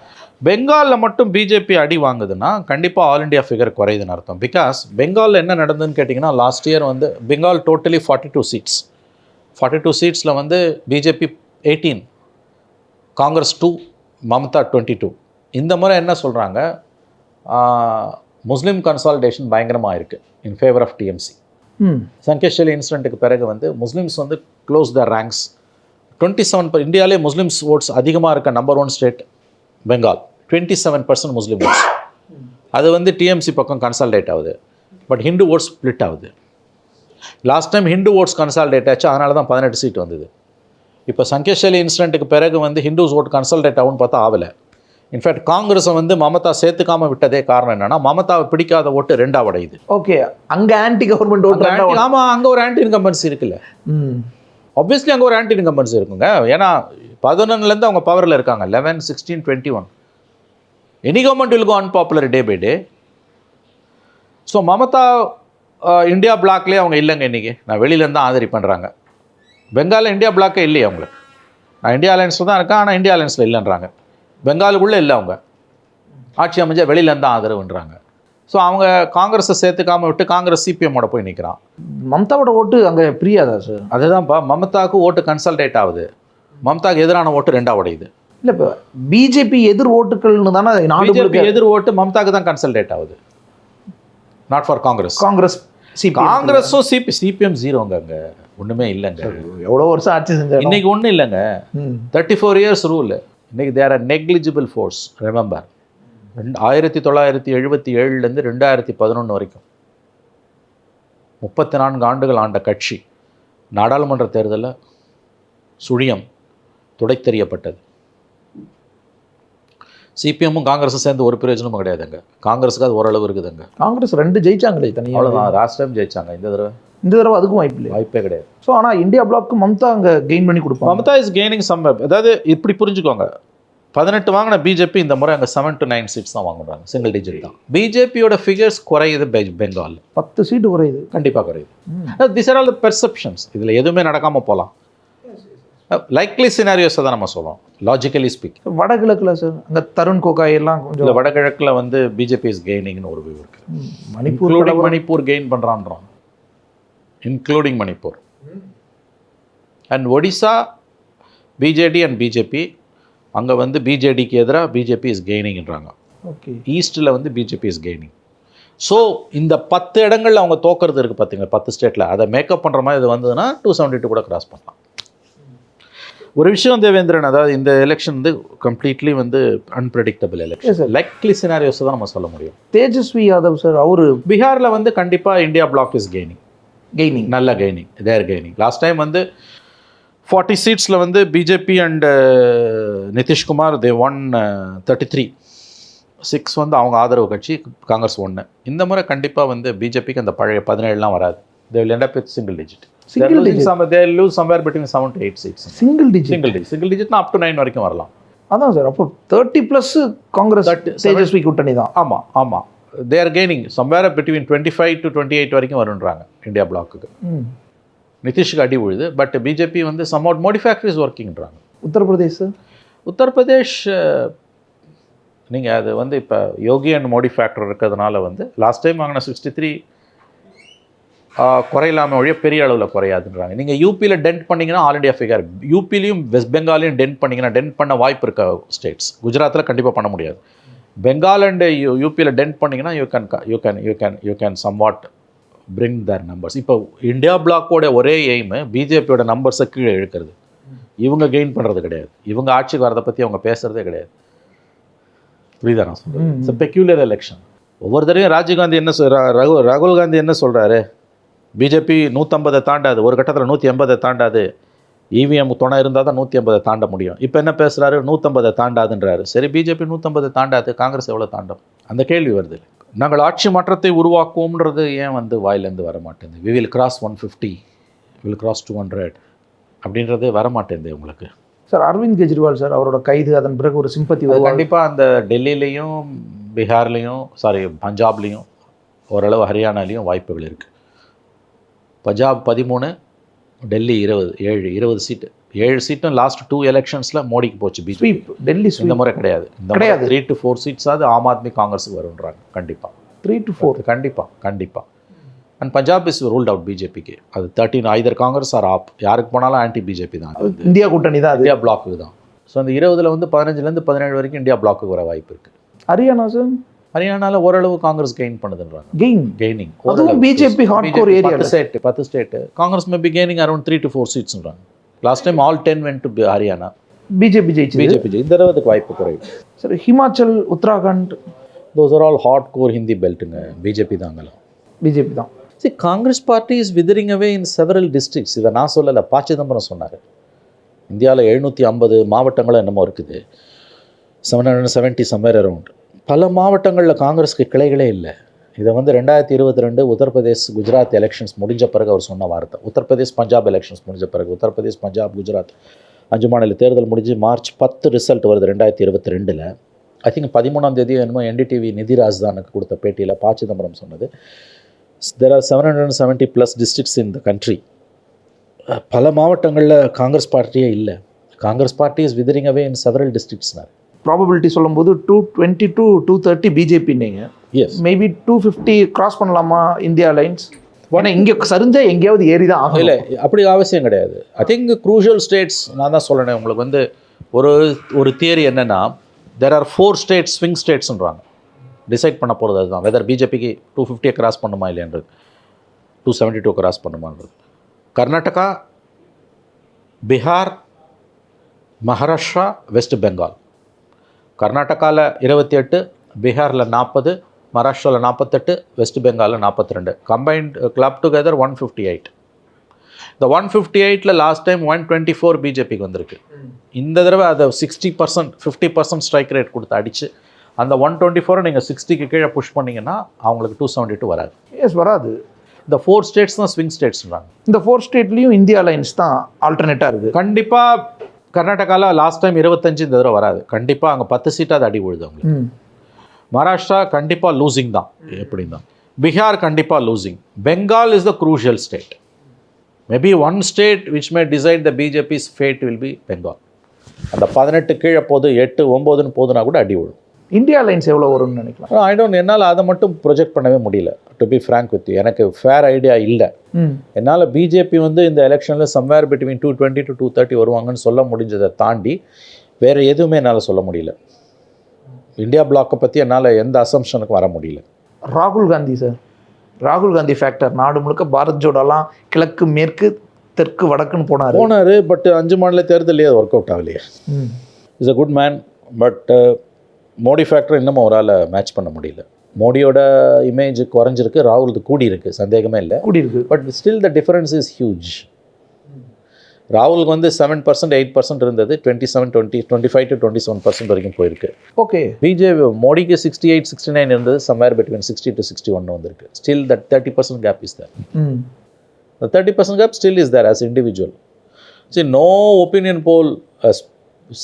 D: பெங்காலில் மட்டும் பிஜேபி அடி வாங்குதுன்னா கண்டிப்பாக ஆல் இண்டியா ஃபிகர் குறையுதுன்னு அர்த்தம். பிகாஸ் பெங்காலில் என்ன நடந்ததுன்னு கேட்டிங்கன்னா லாஸ்ட் இயர் வந்து Bengal totally forty two seats forty two சீட்ஸில் வந்து BJP eighteen Congress two Mamata twenty two இந்த முறை என்ன சொல்கிறாங்க முஸ்லீம் கன்சால்டேஷன் பயங்கரமாக இருக்குது இன் ஃபேவர் ஆஃப் டிஎம்சி
E: ம்.
D: சங்கேஷலி இன்சிடென்ட்டுக்கு பிறகு வந்து முஸ்லிம்ஸ் வந்து close the ranks twenty seven per இந்தியாவிலே முஸ்லிம்ஸ் ஓட்ஸ் அதிகமாக இருக்க number one state Bengal twenty seven percent Muslim votes அது வந்து டிஎம்சி பக்கம் கன்சால்டேட் ஆகுது. பட் ஹிந்து ஓட்ஸ் ஸ்ப்ளிட் ஆகுது. Last time Hindu votes consolidate ஆச்சு அதனால தான் பதினெட்டு சீட் வந்தது. இப்போ சங்கேஷலி இன்சிடென்ட்டுக்கு பிறகு வந்து ஹிந்துஸ் ஓட் கன்சல்டேட் ஆகும்னு பார்த்தா ஆகலை. இன்ஃபேக்ட் காங்கிரஸை வந்து மமதா சேர்த்துக்காம விட்டதே காரணம் என்னன்னா மமதாவை பிடிக்காத ஓட்டு ரெண்டாவது அடையுது
E: ஓகே அங்கே ஆன்டி கவர்மெண்ட் ஓட்டு
D: ஆமாம் அங்கே ஒரு ஆன்டி இன்கம்பன்சி இருக்குல்ல ஆப்வியஸ்லி அங்கே ஒரு ஆன்டி இன்கம்பன்சி இருக்குங்க. ஏன்னா பதினொன்னுலேருந்து அவங்க பவரில் இருக்காங்க. Eleven sixteen twenty one any government will go unpopular day by day so Mamata India பிளாக்லேயே அவங்க இல்லைங்க இன்றைக்கி நான் வெளியிலேருந்து தான் ஆதரி பண்ணுறாங்க பெங்காலில் இந்தியா பிளாக்கே இல்லையே அவங்களுக்கு. நான் இந்தியா அலையன்ஸில் தான் இருக்கேன். ஆனால் இந்தியா அலையன்ஸில் இல்லைன்றாங்க. பெங்காலுக்குள்ளே இல்லை அவங்க. ஆட்சி அமைஞ்சா வெளியிலேருந்து தான் ஆதரவுன்றாங்க. ஸோ அவங்க காங்கிரஸை சேர்த்துக்காம விட்டு காங்கிரஸ் சிபிஎம்மோட போய் நிற்கிறான்
E: மம்தாவோட ஓட்டு அங்கே பிரியாதா சார்
D: அதுதான்ப்பா மமதாவுக்கு ஓட்டு கன்சல்டேட் ஆகுது. மமதாக்கு எதிரான ஓட்டு ரெண்டா உடையுது
E: இல்லை இப்போ பிஜேபி எதிர் ஓட்டுகள்னு தானே
D: பிஜேபி எதிர் ஓட்டு மமதாக்கு தான் கன்சல்டேட் ஆகுது. நாட் ஃபார் காங்கிரஸ்
E: காங்கிரஸ்
D: காங்கிரஸும் சிபி சிபிஎம் ஜீரோங்க அங்க. ஒண்ணுமே இல்லைங்க.
E: எவ்வளோ வருஷம் ஆட்சி செஞ்சாங்க
D: இன்னைக்கு ஒன்றும் இல்லைங்க. தேர்ட்டி ஃபோர் இயர்ஸ் ரூல் இன்னைக்கு there are negligible force remember ரெண்டு ஆயிரத்தி தொள்ளாயிரத்தி எழுபத்தி ஏழுலேருந்து ரெண்டாயிரத்தி பதினொன்று வரைக்கும். முப்பத்தி நான்கு ஆண்டுகள் ஆண்ட கட்சி நாடாளுமன்ற தேர்தலில் சுழியம் துடைத்தெறியப்பட்டது. சிபிஎம்மும் காங்கிரஸும் சேர்ந்து ஒரு பிரயோஜனமும் கிடையாதுங்க. காங்கிரஸுக்கு அது ஓரளவு இருக்குதுங்க.
E: காங்கிரஸ் ரெண்டு ஜெயிச்சாங்களே தனியாக
D: அவ்வளோதான் லாஸ்ட் டைம் ஜெயிச்சாங்க இந்த தடவை.
E: இந்த தடவை அதுக்கும் வாய்ப்பு இல்லையா?
D: வாய்ப்பே கிடையாது.
E: ஸோ ஆனால் இந்தியா பிளாக்கு மம்தா அங்கே கெயின் பண்ணி கொடுப்பாங்க.
D: மமதா இஸ் கெய்னிங் சம் அதாவது இப்படி புரிஞ்சுக்கோங்க. பதினெட்டு வாங்கின பிஜேபி இந்த முறை அங்கே செவன் டு நைன் சீட்ஸ் தான் வாங்குறாங்க. சிங்கிள் டிஜிட் தான். பிஜேபியோட ஃபிகர்ஸ் குறையுது பெ- பெங்கால்
E: பத்து சீட்டு குறையுது.
D: கண்டிப்பாக குறையுது. This are all the perceptions இதில் எதுவுமே நடக்காமல் போகலாம் லைக்லி சினாரியோஸை தான் நம்ம சொல்லுவோம் லாஜிக்கலி ஸ்பீக்
E: வடகிழக்குல சார் அங்க தருண் கோகாய் எல்லாம் கொஞ்சம்
D: வடகிழக்கில் வந்து பிஜேபி இஸ் கெய்னிங்னு ஒரு வியூ இருக்கு.
E: ம், Manipur.
D: Manipur gain பண்ணுறான்றோம் including Manipur and Odisha BJD and BJP அங்கே வந்து பிஜேடிக்கு எதிராக பிஜேபி இஸ் கெய்னிங்ன்றாங்க
E: ஓகே
D: ஈஸ்ட்டில் வந்து பிஜேபி இஸ் கெய்னிங் ஸோ இந்த பத்து இடங்கள்ல அவங்க தோக்கிறது இருக்குது பார்த்தீங்களா பத்து ஸ்டேட்டில் அதை மேக்கப் பண்ணுற மாதிரி இது வந்ததுன்னா டூ செவன்ட்டி டூ கூட கிராஸ் பண்ணலாம். ஒரு விஷயம் தேவேந்திரன் அதாவது இந்த எலெக்ஷன் வந்து கம்ப்ளீட்லி வந்து அன்பிரடிக்டபிள் எலெக்ஷன். லைக்லி சினாரியோஸ் தான் நம்ம சொல்ல முடியும்.
E: தேஜஸ்வி யாதவ் சார் அவரு
D: பீகாரில் வந்து கண்டிப்பாக India black is gaining
E: gaining
D: நல்ல கெய்னிங் தேர் கெய்னிங் லாஸ்ட் டைம் வந்து ஃபார்ட்டி சீட்ஸில் வந்து BJP and Nitish Kumar they one thirty three six வந்து அவங்க ஆதரவு கட்சி காங்கிரஸ் ஒன்று இந்த முறை கண்டிப்பாக வந்து பிஜேபிக்கு அந்த பழைய பதினேழுலாம் வராது. They will with single digit.
E: Single digit.
D: some they will lose somewhere between seven to eight seats.
E: Single digit
D: single digit. Single digitனா up to nine வரைக்கும் வரலாம்.
E: அதான் சார் அப்போ தேர்ட்டி ப்ளஸ் காங்கிரஸ் தேஜஸ்வி கூட்டணி தான்.
D: ஆமாம் ஆமாம் they are gaining somewhere between twenty five to twenty eight வரைக்கும் வருன்றாங்க இந்தியா பிளாக்குக்கு. நிதிஷுக்கு அடி விழுது பட் பிஜேபி வந்து some out Modi factories ஒர்க்கிங்ன்றாங்க
E: Uttar Pradesh
D: Uttar Pradesh நீங்கள் அது வந்து இப்போ யோகி அண்ட் மோடி ஃபேக்டர் இருக்கிறதுனால வந்து லாஸ்ட் டைம் வாங்கின சிக்ஸ்டி த்ரீ குறையில்லாமல் வழிய பெரிய அளவில் குறையாதுன்றாங்க. நீங்கள் யூபியில் டென்ட் பண்ணிங்கன்னா ஆல் இண்டியா ஃபிகர் யூபிலையும் வெஸ்ட் பெங்காலையும் டென்ட் பண்ணிங்கன்னா டென்ட் பண்ண வாய்ப்பு இருக்க ஸ்டேட்ஸ் குஜராத்தில் கண்டிப்பாக பண்ண முடியாது. பெங்கால் அண்ட் யூ யூபியில் டென்ட் பண்ணிங்கன்னா you can you can you can you can somewhat bring their numbers இப்போ இந்தியா பிளாக்கோட ஒரே எய்மு பிஜேபியோட நம்பர்ஸை கீழே இழுக்கிறது. இவங்க கெயின் பண்ணுறது கிடையாது. இவங்க ஆட்சிக்கு வரதை பற்றி அவங்க பேசுகிறதே கிடையாது. புரியுதா நான் சொல்றேன் இட்ஸ் பெக்யூலர் எலெக்ஷன் ஒவ்வொரு தடவையும் ராஜீவ்காந்தி என்ன ரகு ராகுல் காந்தி என்ன சொல்கிறாரு பிஜேபி நூற்றம்பதை தாண்டாது. ஒரு கட்டத்தில் நூற்றி எண்பதை தாண்டாது. இவிஎம் துணை இருந்தால் தான் நூற்றி ஐம்பதை தாண்ட முடியும். இப்போ என்ன பேசுகிறாரு நூற்றம்பதை தாண்டாதுன்றாரு. சரி பிஜேபி நூற்றம்பதை தாண்டாது காங்கிரஸ் எவ்வளோ தாண்டும்? அந்த கேள்வி வருது. நாங்கள் ஆட்சி மாற்றத்தை உருவாக்குவோம்ன்றது ஏன் வந்து வாயிலேருந்து வர மாட்டேங்குது we will cross one fifty will cross two hundred அப்படின்றது வர மாட்டேங்குது உங்களுக்கு.
E: சார் அரவிந்த் கெஜ்ரிவால் சார் அவரோட கைது அதன் பிறகு ஒரு சிம்பத்தி
D: கண்டிப்பாக அந்த டெல்லியிலையும் பீகார்லேயும் சாரி பஞ்சாப்லேயும் ஓரளவு ஹரியானாலேயும் வாய்ப்புகள் இருக்குது பஞ்சாப் பதிமூணு டெல்லி இருபது ஏழு இருபது சீட்டு. ஏழு சீட்டும் லாஸ்ட் டூ எலெக்ஷன்ஸில் மோடிக்கு போச்சு பிஜேபி
E: டெல்லி
D: இந்த முறை கிடையாது. இந்த
E: கிடையாது.
D: Three to four சீட்ஸாவது Aam Aadmi காங்கிரஸுக்கு வருன்றாங்க கண்டிப்பாக
E: த்ரீ டு ஃபோர்
D: கண்டிப்பாக கண்டிப்பாக and Punjab is ruled out பிஜேபிக்கு அது thirteen either Congress or AAP யாருக்கு போனாலும் ஆன்டி பிஜேபி தான்
E: இந்தியா கூட்டணி தான்
D: இந்தியா பிளாக்கு தான். ஸோ அந்த இருபதுல வந்து பதினஞ்சுலேருந்து பதினேழு வரைக்கும் இந்தியா பிளாக்கு வர வாய்ப்பு இருக்குது
E: ஹரியானா சார்
D: ஹரியானாவில் ஓரளவு காங்கிரஸ் கெயின் பண்ணுதுன்றாங்க.
E: கெயின்
D: கெய்னிங்
E: அதுவும் hardcore area
D: பத்து
E: ல.
D: ஸ்டேட் பத்து state Congress may be gaining around three to four சீட்ஸ்ன்றாங்க last time all ten went to Haryana
E: BJP ஜெயிச்சது.
D: பிஜேபி இந்த தடவைக்கு வாய்ப்பு குறைவு.
E: Sir Himachal Uttarakhand
D: those are all hardcore Hindi பெல்ட்டுங்க BJP தாங்கலாம்
E: பிஜேபி தான்
D: see Congress party is withering away in several districts இதை நான் சொல்லலை. ப சிதம்பரம் சொன்னார். இந்தியாவில் எழுநூற்றி ஐம்பது மாவட்டங்களும் என்னமோ இருக்குது. Seven hundred seventy somewhere around பல மாவட்டங்களில் காங்கிரஸ்க்கு கிளைகளே இல்லை. இதை வந்து ரெண்டாயிரத்தி இருபத்தி ரெண்டு உத்தரப்பிரதேஷ் குஜராத் எலெக்ஷன்ஸ் முடிஞ்ச பிறகு அவர் சொன்ன வார்த்தை. உத்தரப்பிரதேஷ் பஞ்சாப் எலெக்ஷன்ஸ் முடிஞ்ச பிறகு உத்தரப்பிரதேஷ் பஞ்சாப் குஜராத் அஞ்சு மாநில தேர்தல் முடிஞ்சு மார்ச் பத்து ரிசல்ட் வருது ரெண்டாயிரத்தி இருபத்தி ரெண்டில். ஐ திங்க் பதிமூணாம் தேதி என்னமோ என்டிடிவி நிதி தானுக்கு கொடுத்த பேட்டியில் ப. சிதம்பரம் சொன்னது. There are seven hundred seventy plus districts in the country பல மாவட்டங்களில் காங்கிரஸ் பார்ட்டியே இல்லை. Congress party is withering away in several டிஸ்ட்ரிக்ஸ்னார்
E: probability சொல்லும்போது two twenty to two thirty BJP நீங்கள்
D: yes
E: maybe two fifty cross பண்ணலாமா இந்தியா லைன்ஸ் ஏன்னா இங்கே சரிஞ்சா எங்கேயாவது ஏறி தான் ஆகும்
D: இல்லை அப்படி அவசியம் கிடையாது. ஐ திங்க் க்ரூஷியல் ஸ்டேட்ஸ் நான் தான் சொல்லணும் உங்களுக்கு வந்து ஒரு ஒரு தியரி என்னென்னா there are four states swing ஸ்டேட்ஸ்ன்றாங்க decide பண்ண போகிறது அதுதான். வெதர் பிஜேபிக்கு டூ ஃபிஃப்டியை கிராஸ் பண்ணுமா இல்லைன்றது டூ செவன்ட்டி டூ கிராஸ் பண்ணுமான்றது கர்நாடகா பீகார் மகாராஷ்டிரா வெஸ்ட் பெங்கால் கர்நாடகாவில் இருபத்தி எட்டு பீகாரில் நாற்பது மகாராஷ்டிராவில் நாற்பத்தெட்டு வெஸ்ட் பெங்காலில் நாற்பத்தி ரெண்டு combined club together one fifty eight இந்த ஒன் ஃபிஃப்டி எயிட்டில் last time one twenty four பிஜேபிக்கு வந்திருக்கு இந்த தடவை அதை sixty percent fifty percent strike rate கொடுத்து அடிச்சு அந்த ஒன் டுவெண்ட்டி ஃபோரை நீங்கள் சிக்ஸ்டிக்கு கீழே புஷ் பண்ணீங்கன்னா அவங்களுக்கு டூ செவன்ட்டி டூ வராது.
E: எஸ் வராது.
D: இந்த ஃபோர் ஸ்டேட்ஸ் தான் ஸ்விங் ஸ்டேட்ஸ்ன்றாங்க
E: இந்த ஃபோர் ஸ்டேட்லேயும் இந்தியா லைன்ஸ் தான் ஆல்டர்னேட்டாக இருக்குது
D: கண்டிப்பாக கர்நாடகாவில் லாஸ்ட் டைம் இருபத்தஞ்சு இந்த தடவை வராது. கண்டிப்பாக அங்கே பத்து சீட்டாக அடி விழுது அவங்களுக்கு. மகாராஷ்டிரா கண்டிப்பாக லூசிங் தான். எப்படி தான் பீகார் கண்டிப்பாக losing Bengal is the crucial state maybe one state which may decide the BJP's fate will be Bengal அந்த பதினெட்டு கீழே போது எட்டு ஒம்போதுன்னு போதுனா கூட அடி விழும்.
E: இந்தியா லைன்ஸ் எவ்வளோ வரும்னு நினைக்கலாம்?
D: ஐ டோன்ட் என்னால் அதை மட்டும் ப்ரொஜெக்ட் பண்ணவே முடியல. டு பி ஃப்ரேங்க் வித் எனக்கு ஃபேர் ஐடியா இல்லை. என்னால் பிஜேபி வந்து இந்த எலெக்ஷனில் somewhere between two twenty to two thirty வருவாங்கன்னு சொல்ல முடிஞ்சதை தாண்டி வேறு எதுவுமே என்னால் சொல்ல முடியல. இந்தியா பிளாக்கை பற்றி என்னால் எந்த அசம்ஷனுக்கும் வர முடியல.
E: ராகுல் காந்தி சார் ராகுல் காந்தி ஃபேக்டர் நாடு முழுக்க பாரத் ஜோடாலாம் கிழக்கு மேற்கு தெற்கு வடக்குன்னு போனார்.
D: போனார் பட் அஞ்சு மாநில தேர்தலே அது ஒர்க் அவுட் ஆகலையே. Is a good man but Modi factor இன்னமும் அவரால் மேட்ச் பண்ண முடியல. மோடியோட இமேஜ் குறைஞ்சிருக்கு ராகுல்து கூடி இருக்கு சந்தேகமே இல்லை.
E: கூடி இருக்கு
D: but still the difference is huge ராகுலுக்கு வந்து செவன் பர்சன்ட் எயிட் பர்சன்ட் இருந்தது twenty seven twenty twenty five to twenty seven percent வரைக்கும் போயிருக்கு.
E: ஓகே
D: பிஜேபி மோடிக்கு சிக்ஸ்டி எயிட் சிக்ஸ்டி நைன் இருந்தது somewhere between sixty to sixty one வந்திருக்கு. Still that thirty percent gap is there
E: hmm.
D: The 30% gap still is there as individual. See, no opinion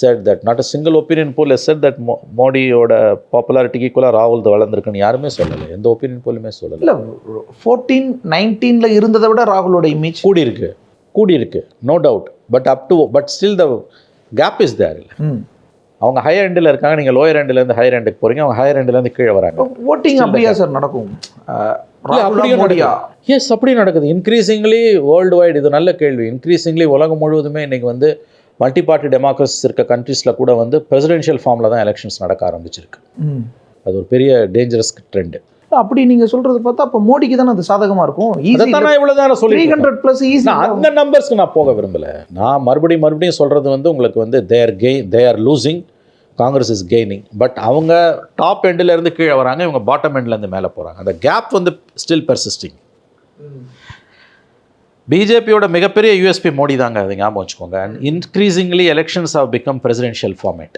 D: that. Not a single opinion poll has said that Mo- மோடியோட பாப்புலாரிட்டிக்கு ஈக்குவலாக ராகுல் வளர்ந்துருக்குன்னு யாருமே சொல்லலை. எந்த opinion போலுமே சொல்லலை.
E: இல்லை fourteen நைன்டீனில் இருந்ததை விட ராகுலோட இமேஜ்
D: கூடி இருக்கு கூடி இருக்கு no doubt but up to but still the gap is there இல்லை.
E: ம்.
D: அவங்க ஹையர் எண்டில் இருக்காங்க நீங்கள் லோயர் எண்ட்லேருந்து ஹையர் எண்டுக்கு போகிறீங்க அவங்க ஹையர் எண்ட்லேருந்து கீழே வராங்க.
E: ஓட்டிங் அப்படியா சார் நடக்கும்?
D: எஸ் அப்படி நடக்குது. இன்க்ரீசிங்லி வேர்ல்டு வைடு இது நல்ல கேள்வி. இன்க்ரீசிங்லி உலகம் முழுவதுமே இன்னைக்கு வந்து மல்டி பார்ட்டி டெமோக்ரஸிஸ் இருக்க கண்ட்ரீஸில் கூட வந்து பிரசிடென்ஷியல் ஃபார்மில் தான் எலெக்ஷன்ஸ் நடக்க ஆரம்பிச்சிருக்கு. அது ஒரு பெரிய டேஞ்சரஸ் ட்ரெண்டு
E: அப்படி நீங்க சொல்றது பார்த்தா அப்போ மோடிக்கு தானே அது சாதகமா இருக்கும்?
D: சொல்லி
E: ஹண்ட்ரட் ப்ளஸ் ஈஸி
D: அந்த நம்பர்ஸ்க்கு நான் போக விரும்பல. நான் மறுபடியும் மறுபடியும் சொல்கிறது வந்து உங்களுக்கு வந்து they're gain they are losing Congress is gaining but அவங்க டாப் இருந்து கீழே வராங்க இவங்க பாட்டம் இருந்து மேலே போகிறாங்க அந்த கேப் வந்து ஸ்டில் பெர்சிஸ்டிங் பிஜேபியோட மிகப்பெரிய யூஎஸ்பி மோடி தாங்க அது ஞாபகம் வச்சுக்கோங்க. And increasingly elections have become presidential format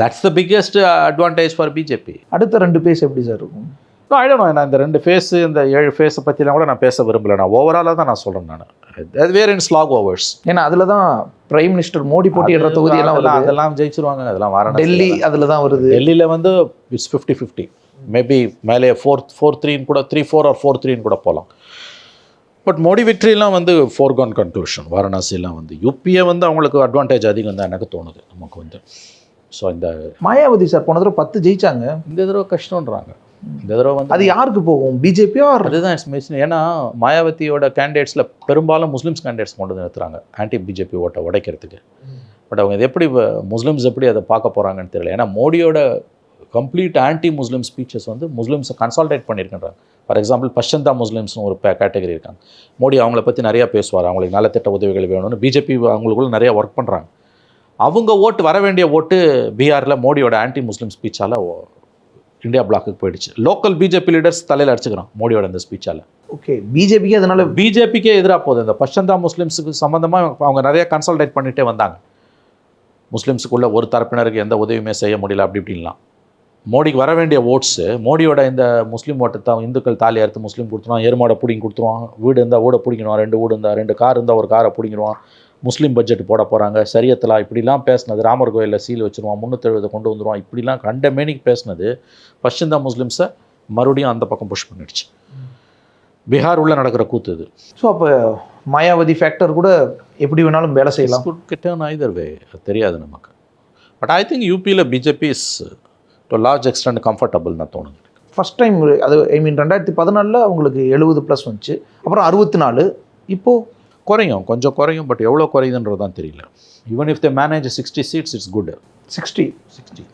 D: that's the biggest advantage for BJP
E: அடுத்த ரெண்டு பேஸ் எப்படி சார் இருக்கும்?
D: நான் இந்த ரெண்டு ஃபேஸ் இந்த ஏழு ஃபேஸை பற்றிலாம் கூட நான் பேச விரும்பல. நான் ஓவராலாக தான் நான் சொல்கிறேன் நான். வேர் இன் ஸ்லாக் ஓவர்ஸ்
E: ஏன்னா அதுல தான் பிரைம் மினிஸ்டர் மோடி போட்டியிடுற தொகுதி எல்லாம்
D: அதெல்லாம்
E: வருது.
D: அதெல்லாம் ஜெயிச்சிருவாங்க அதெல்லாம் வாரணாசி
E: டெல்லி அதுல தான் வருது.
D: டெல்லியில் வந்து இட்ஸ் ஃபிஃப்டி ஃபிஃப்டி மேபி மேலே ஃபோர் ஃபோர் த்ரீன்னு கூட த்ரீ ஃபோர் ஆர் ஃபோர் த்ரீன்னு கூட போகலாம் பட் மோடி விக்ட்ரிலாம் வந்து ஃபோர்கான் கன்க்ளூஷன் வாரணாசிலாம் வந்து யூபிஏ வந்து அவங்களுக்கு அட்வான்டேஜ் அதிகம் தான் எனக்கு தோணுது நமக்கு வந்து. ஸோ இந்த
E: மாயாவதி சார் போன தடவை பத்து ஜெயிச்சாங்க.
D: இந்த தடவை கஷ்டம்ன்றாங்க. இந்த தடவை வந்து
E: அது யாருக்கு போகும் பிஜேபியோ
D: அதுதான் இட்ஸ் மெஷின் ஏன்னா மாயாவதியோட கேண்டிடேட்ஸில் பெரும்பாலும் முஸ்லிம்ஸ் கேண்டிடேட்ஸ் கொண்டு வந்து நிறுத்துறாங்க ஆன்டி பிஜேபி ஓட்டை உடைக்கிறதுக்கு. பட் அவங்க இது எப்படி முஸ்லிம்ஸ் எப்படி அதை பார்க்க போகிறாங்கன்னு தெரியல. ஏன்னா மோடியோட கம்ப்ளீட் ஆன்டி முஸ்லீம் ஸ்பீச்சஸ் வந்து முஸ்லிம்ஸை கன்சால்டேட் பண்ணியிருக்கின்றாங்க. ஃபார் எக்ஸாம்பிள் பஷந்தா முஸ்லிம்ஸ்னு ஒரு கேட்டகரி இருக்காங்க. மோடி அவங்கள பற்றி நிறையா பேசுவார். அவங்களுக்கு நலத்திட்ட உதவிகள் வேணும்னு. பிஜேபி அவங்களுக்குள்ள நிறைய ஒர்க் பண்ணுறாங்க அவங்க ஓட்டு வர வேண்டிய ஓட்டு பீகாரில் மோடியோட ஆன்டி முஸ்லீம் ஸ்பீச்சால் இந்தியா பிளாக்குக்கு போயிடுச்சு. லோக்கல் பிஜேபி லீடர்ஸ் தலையில் அடிச்சுக்கிறான் மோடியோட இந்த ஸ்பீச்சால்
E: ஓகே பிஜேபிக்கு அதனால
D: பிஜேபிக்கே எதிராக போகுது. இந்த பஷந்தா முஸ்லிம்ஸுக்கு சம்மந்தமாக அவங்க நிறைய கன்சல்டேட் பண்ணிகிட்டே வந்தாங்க. முஸ்லிம்ஸுக்குள்ள ஒரு தரப்பினருக்கு எந்த உதவியுமே செய்ய முடியல அப்படி இப்படின்லாம். மோடிக்கு வர வேண்டிய ஓட்ஸு மோடியோட இந்த முஸ்லீம் ஓட்டை தான் இந்துக்கள் தாலி அறுத்து முஸ்லீம் கொடுத்துருவான் எருமாடை பிடிங்கி கொடுத்துருவான் வீடு இருந்தால் வீடை பிடிக்கணும் ரெண்டு வீடு இருந்தால் ரெண்டு கார் இருந்தால் ஒரு காரை பிடிங்கிடுவான் முஸ்லீம் பட்ஜெட் போட போகிறாங்க சரியத்தில் இப்படிலாம் பேசுனது ராமர் கோயிலில் சீல் வச்சுருவான் முந்நூற்றெழுபதை கொண்டு வந்துருவான் இப்படிலாம் கண்ட மேனிக்கு பேசுனது பஷந்தா முஸ்லிம்ஸை மறுபடியும் அந்த பக்கம் புஷ் பண்ணிடுச்சு. பீகார் உள்ள நடக்கிற கூத்து இது.
E: ஸோ அப்போ மாயாவதி ஃபேக்டர் கூட எப்படி வேணாலும் வேலை செய்யலாம்?
D: குட் கிட்டர்ன் ஐதர் வே தெரியாது நமக்கு. But I think யூபியில் BJP is to large extent comfortable நான் தோணுது.
E: ஃபர்ஸ்ட் டைம் அது ஐ மீன் ரெண்டாயிரத்தி பதினாலில் அவங்களுக்கு எழுபது ப்ளஸ் வந்துச்சு. அப்புறம் அறுபத்தி நாலு இப்போது
D: குறையும். கொஞ்சம் குறையும் பட் எவ்வளோ குறையுதுன்றது தான் தெரியல. Even if the manage sixty seats it's good
E: sixty
D: sixty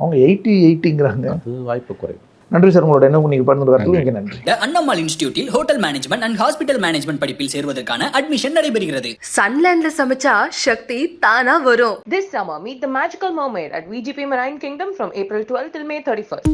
E: அவங்க எயிட்டி எயிட்டிங்கிறாங்க
D: அது வாய்ப்பு குறையும்
E: நன்றி சார் உங்களோட என்ன நீங்கள் பகிர்ந்து மிக நன்றி.
A: The Annammal இன்ஸ்டிடியூட்டில் hotel management and hospital management படிப்பில் சேர்வதற்கான அட்மிஷன் நடைபெறுகிறது.
B: சன்லேண்ட்ல சமைச்சா சக்தி தானா வரும்.
C: This summer, meet the magical mermaid at VGP Marine Kingdom from April 12 till May 31st.